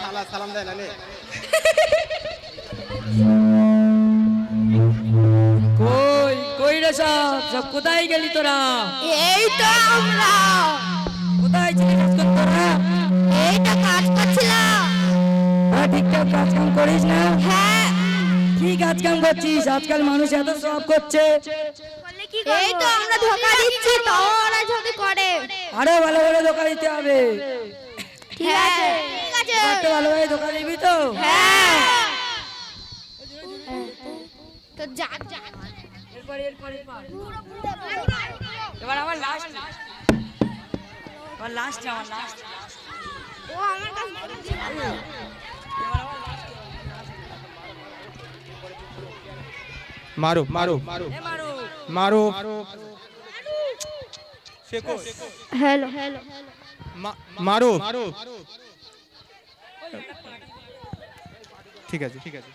সালা সালাম দেয় না কই কই রে সব সব কোথায় গেলি তোরা? এই তো আমরা। কোথায় ছিলি আজকাল তোরা? এই তো কাজ করছিলাম। হ্যাঁ ঠিকঠাক কাজ কাম করিস না? হ্যাঁ। কি কাজ কাম করছিস? আজকাল মানুষ এত সব করছে। এই তো আমরা ধোকা দিচ্ছি তাও ওরা যদি করে। আরও ভালো করে ধোকা দিতে হবে। ঠিক আছে একটু ভালোভাবে ধোকা দিবি তো? হ্যাঁ। তো যা যা এবার আমার লাস্ট আমার লাস্ট আমার লাস্ট ও আমার কাছে মারো মারো। মারো। মারো। Hello hello. মা- মারো। ঠিক আছে। ঠিক আছে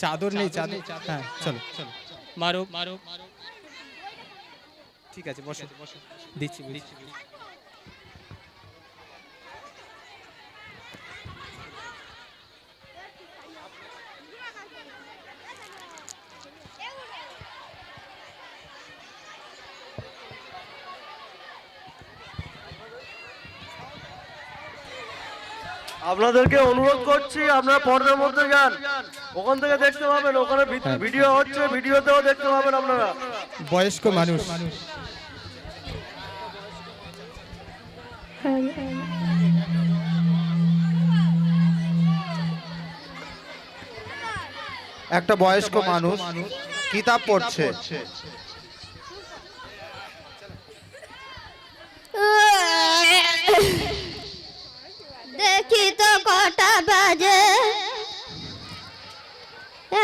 চাদর নেই চাদর হ্যাঁ চলো। চলো। মারো মারো ঠিক আছে বসো। বসো। দিচ্ছি দিচ্ছি। আপনাদেরকে অনুরোধ করছি আপনারা পর্দার মধ্যে যান। ওখান থেকে দেখতে পাবেন ওখানে হ্যাঁ। ভিডিও হচ্ছে ভিডিওতেও দেখতে পাবেন আপনারা। বয়স্ক মানুষ। একটা বয়স্ক মানুষ কিতাব পড়ছে। দেখি তো কটা বাজে।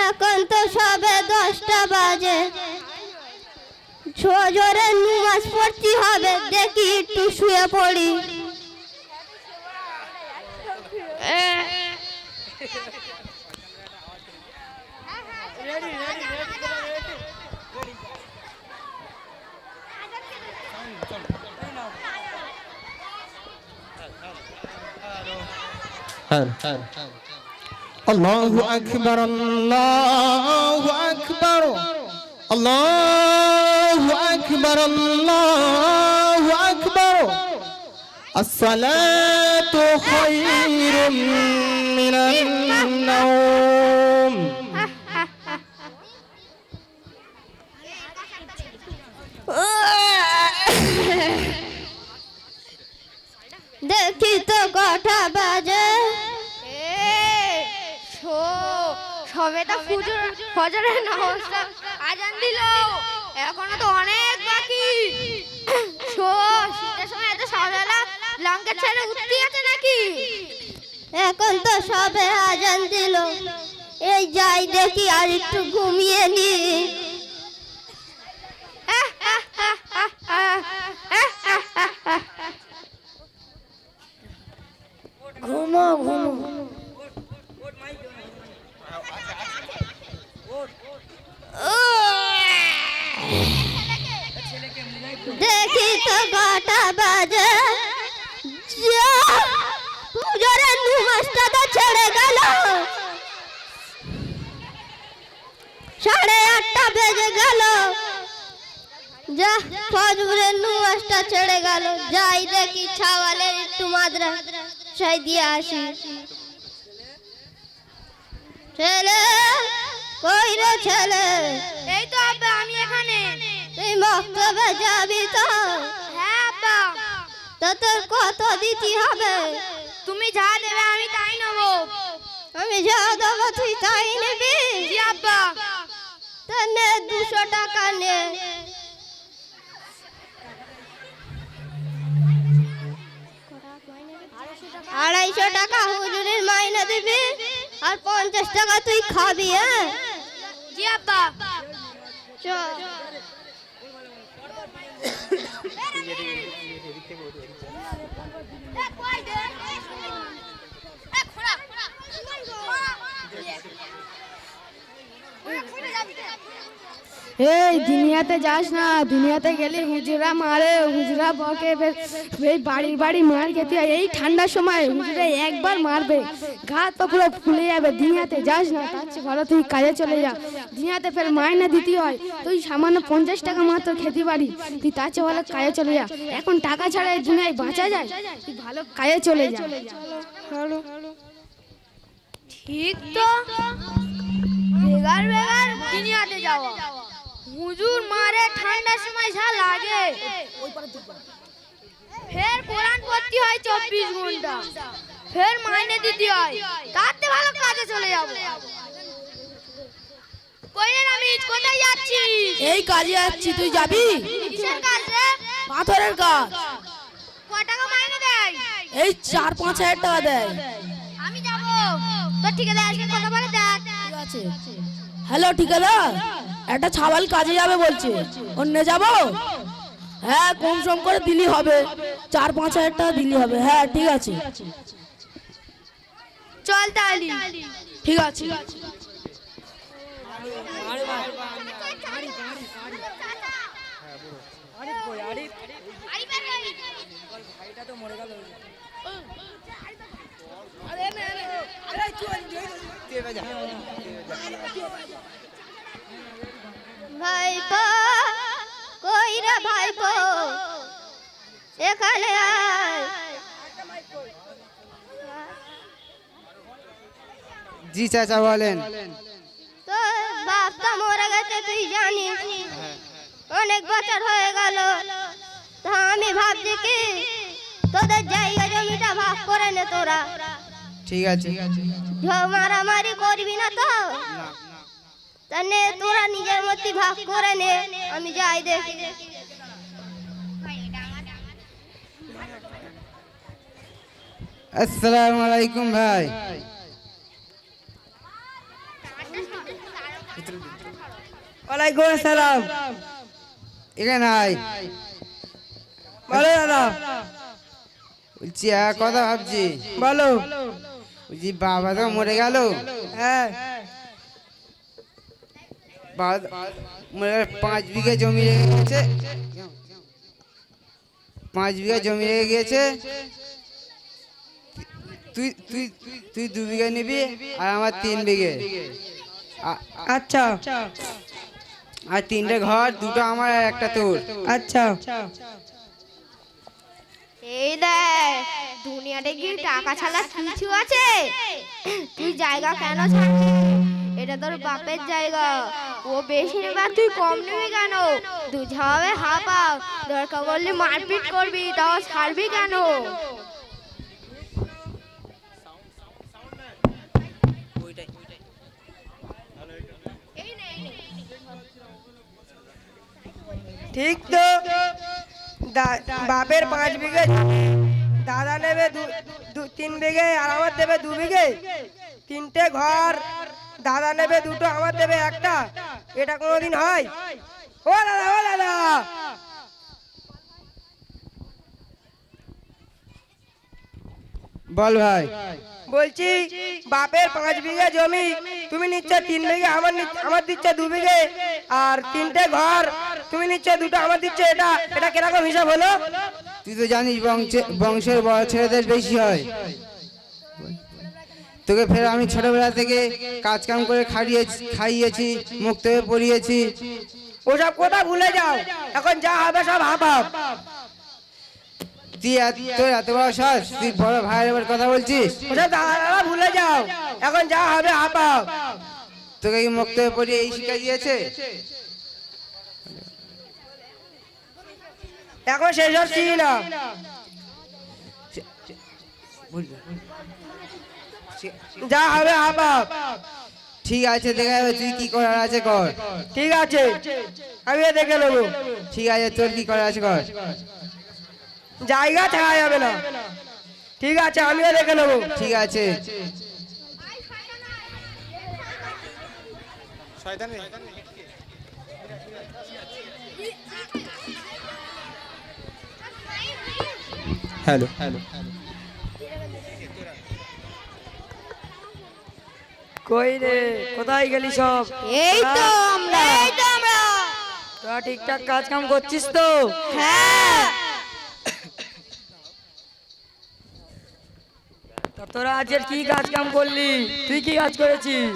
এখন তো সবে দশটা বাজে। ছোজরে নুমাজ পড়তে হবে, দেখি একটু শুয়ে পড়ি। الله أكبر الله أكبر الله أكبر الله أكبر الصلاة خير من النوم দেখি তো কটা বাজে সবে তা ফুজুর ফজরের নামাজটা আজান দিল। এখনও তো অনেক বাকি। শো, শীতের সময় এত সকালবেলা লঙ্কা ছেড়ে উঠতে আছে নাকি? এখন তো সবে আজান দিল। এই যাই দেখি আর একটু ঘুমিয়ে নি সাড়ে আটটা বেজে গেল। যা ফজরের নুমাসটা ছেড়ে গেল। যাই দেখি ছাওয়ালের একটু মাদ্রা সাই দিয়ে আসি। ছেলে কই রে ছেলে? এই তো আব্বা আমি এখানে। তুই মক্তবে যাবি তো? হ্যাঁ আব্বা। তো তোর কত দিতে হবে? তুমি যা দেবে আমি তাই নেব। আমি যা দেবো তুই তাই নিবি? জি আব্বা। নে দুশো টাকা নে। আড়াইশো টাকা হুজুরের মাইনে দিবি আর পঞ্চাশ টাকা তুই খাবি হ্যাঁ? জি এই দুনিয়াতে যাস না দুনিয়াতে গেলে হুজুরা মারে হুজুরা বকে এই বাড়ির বাড়ি মার খেতে হয়। এই ঠান্ডার সময় হুজুরা একবার মারবে গা তো পুরো ফুলে যাবে। দুনিয়াতে যাস না তার চেয়ে ভালো তুই কাজে চলে যা। দুনিয়াতে ফের মায়না দিতে হয়। তুই সামান্য পঞ্চাশ টাকা মাত্র খেতে পারি। তুই তার চেয়ে ভালো কাজে চলে যা। এখন টাকা ছাড়া এই দুনিয়ায় বাঁচা যায়? তুই ভালো কাজে চলে যা। ঠিক তো? বেগার বেগার দুনিয়াতে যাওয়া। হুজুর মারে ঠান্ডার সময় যা লাগে। ফের কোরআন পড়তে হয় চব্বিশ ঘণ্টা। ফের মাইনে দিতে হয়। তাতে ভালো কাজে চলে যাব। কইলেন আমি কোথায় যাচ্ছি? এই কাজে যাচ্ছি তুই যাবি? কিসের কাজ পাথরের কাজ। ক টাকা মাইনে দেয়? এই চার পাঁচ হাজার টাকা দেয়। আমি যাব। তো ঠিক আছে আজকে কথা বলে দেখ। ঠিক আছে। হ্যালো ঠিকাদা একটা ছাবাল কাজে যাবে বলছে অন্য যাব হ্যাঁ কম সম করে দিলি হবে চার পাঁচ হাজার টাকা দিলি হবে হ্যাঁ ঠিক আছে চল তাহলে ঠিক আছে ভাইপো কই রে ভাইপো এখানে আয়। জি চাচা বলেন। তো বাপটা মরে গেছে তুই জানিস। অনেক বছর হয়ে গেল তা আমি ভাবছি কি তোদের জায়গা জমিটা ভাগ করে নে তোরা। ঠিক আছে। মারামারি করবি না তো? তা নে তোরা নিজের মধ্যে ভাগ করে নে আমি যাই দেখি। আসসালামু আলাইকুম ভাই। ওয়ালাইকুম আসসালাম। এখানে আয় বলো দাদা। বলছি এক কথা ভাবছি। বলো। বলছি বাবা তো মরে গেল। হ্যাঁ। পাঁচ বিঘা জমি রেখে গেছে। পাঁচ বিঘা জমি রেখে গিয়েছে তুই তুই তুই দু বিঘা নিবি আর আমার তিন বিঘে। আচ্ছা। আর তিনটে ঘর দুটো আমার আর একটা তোর। আচ্ছা। এই দেখ, দুনিয়াতে কি টাকা ছাড়া কিছু আছে? তুই জায়গা কেন ছাড়বি এটা তোর বাপের জায়গা। ও বেশি আর তুই কম নিবি কেন? দুঝাবে হাঁপাও দরকার বললে মারপিট করবি, তাও ছাড়বি কেন? ঠিক তো? বাপের পাঁচ বিঘে দাদা নেবে তিন বিঘে আর আমার দেবে দু বিঘে। তিনটে ঘর দাদা নেবে দুটো আমার দেবে একটা। এটা কোনোদিন হয়? ও দাদা ও দাদা। বল ভাই। বলছি বাপের পাঁচ বিঘে জমি তুমি নিচ্ছ তিন বিঘে আমার নিচ্ছ- আমার দিচ্ছে দু বিঘে। আর তিনটে ঘর তুমি নিচ্ছ দুটো আমার দিচ্ছে এটা এটা কীরকম হিসাব হলো? তুই তো জানিস বংশে- বংশের বড় ছেলেদের বেশি হয়। তোকে ফের আমি ছোটবেলা থেকে কাজ কাম করে খাইয়েছি খাইয়েছি মুক্ত হয়ে পড়িয়েছি। ওসব কথা ভুলে যাও এখন যা হবে সব হাফ হাফ তুই এত- তোর এত বড় সাহস তুই বড় ভাইয়ের এবার কথা বলছিস? ওসব দাদা ভুলে যাও এখন যা হবে হাফ হাফ তোকে কি মুক্ত হয়ে পড়িয়ে এই শিক্ষা দিয়েছে? এখন সেসব চিনি না? যা হবে হাফ ঠিক আছে, দেখা যাবে তুই কি করার আছে কর। ঠিক আছে, আমিও দেখে নেব। ঠিক আছে, তোর কি করার আছে কর। জায়গা থাকা যাবে না। ঠিক আছে, আমিও দেখে নেব। ঠিক আছে। Hello hello. কই রে? কোথায় গেলি সব? এই তো আমরা। এই তো আমরা। তোরা ঠিকঠাক কাজ কাম করছিস তো? হ্যাঁ। তা তোরা আজকের কি কাজ কাম করলি? তুই কি কাজ করেছিস?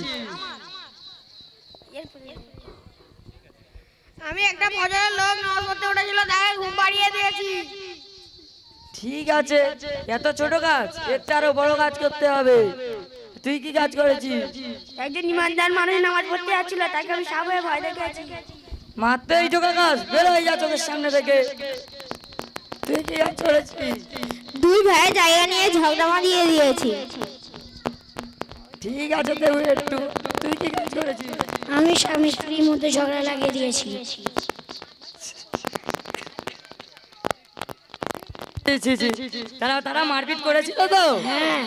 আমি একটা ভজনের লোক নামাজ পড়তে উঠেছিল তাকে ঘুম পাড়িয়ে দিয়েছি। ঠিক আছে এত ছোট গাছ এর আরও বড় কাজ করতে হবে। তুই কি কাজ করেছিস? একজন ইমানদার মানুষ নামাজ পড়তে যাচ্ছিল তাকে আমি সাপ হয়ে ভয় দেখেছি মারতেই ঢোকা গাছ বের হয়ে যা চোখের সামনে থেকে তুই কি কাজ করেছিস? দুই ভাই জায়গা নিয়ে ঝগড়া দিয়ে দিয়েছি। ঠিক আছে তুই একটু। তুই কি কাজ করেছিস? আমি স্বামী স্ত্রীর মধ্যে ঝগড়া লাগিয়ে দিয়েছি। তারা তারা মারপিট করেছিল তো? হ্যাঁ।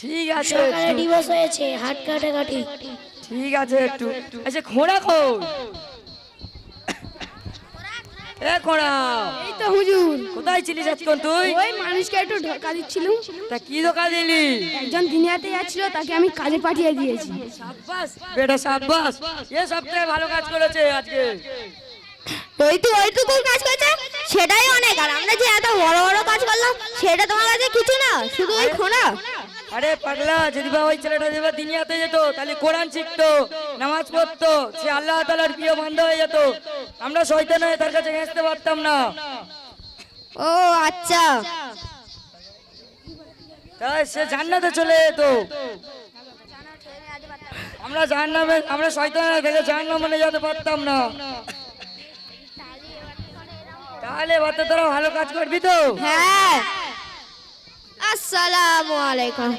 ঠিক আছে সকালে। ডিভোর্স হয়েছে হাত কাটাকাটি। ঠিক আছে একটু। আচ্ছা খোঁড়া খো এ খোঁড়া। এই তো হুজুর। কোথায় ছিলিস এতক্ষণ তুই? ওই মানুষকে একটু ঢোকা দিচ্ছিলাম। তা কি ধোকা দিলি? একজন দুনিয়াতে যাচ্ছিল তাকে আমি কাজে পাঠিয়ে দিয়েছি। সাব্বাস বেটা সাব্বাস। এ সবথেকে ভালো কাজ করেছে আজকে। ওইটু ওইটুকু কাজ করেছে সেটাই অনেক। আর আমরা যে এত বড় বড় কাজ করলাম সেটা তোমার কাছে কিছু না শুধু ওই খোনা আরে পাগলা যদি বা ওই ছেলেটা যদি দুনিয়াতে যেত তাহলে কোরআন শিখতো নামাজ পড়তো সে আল্লাহ তালার প্রিয় বন্ধ হয়ে যেত। আমরা শয়তান হয়ে তার কাছে ঘেঁচতে পারতাম না। ও আচ্ছা। তাই সে জান্নাতে চলে যেত। আমরা জাহান্নামে আমরা শয়তানের থেকে জাহান্নামে যেতে পারতাম না। তাহলে বাতে তোরা ভালো কাজ করবি তো? হ্যাঁ। আসসালামু আলাইকুম।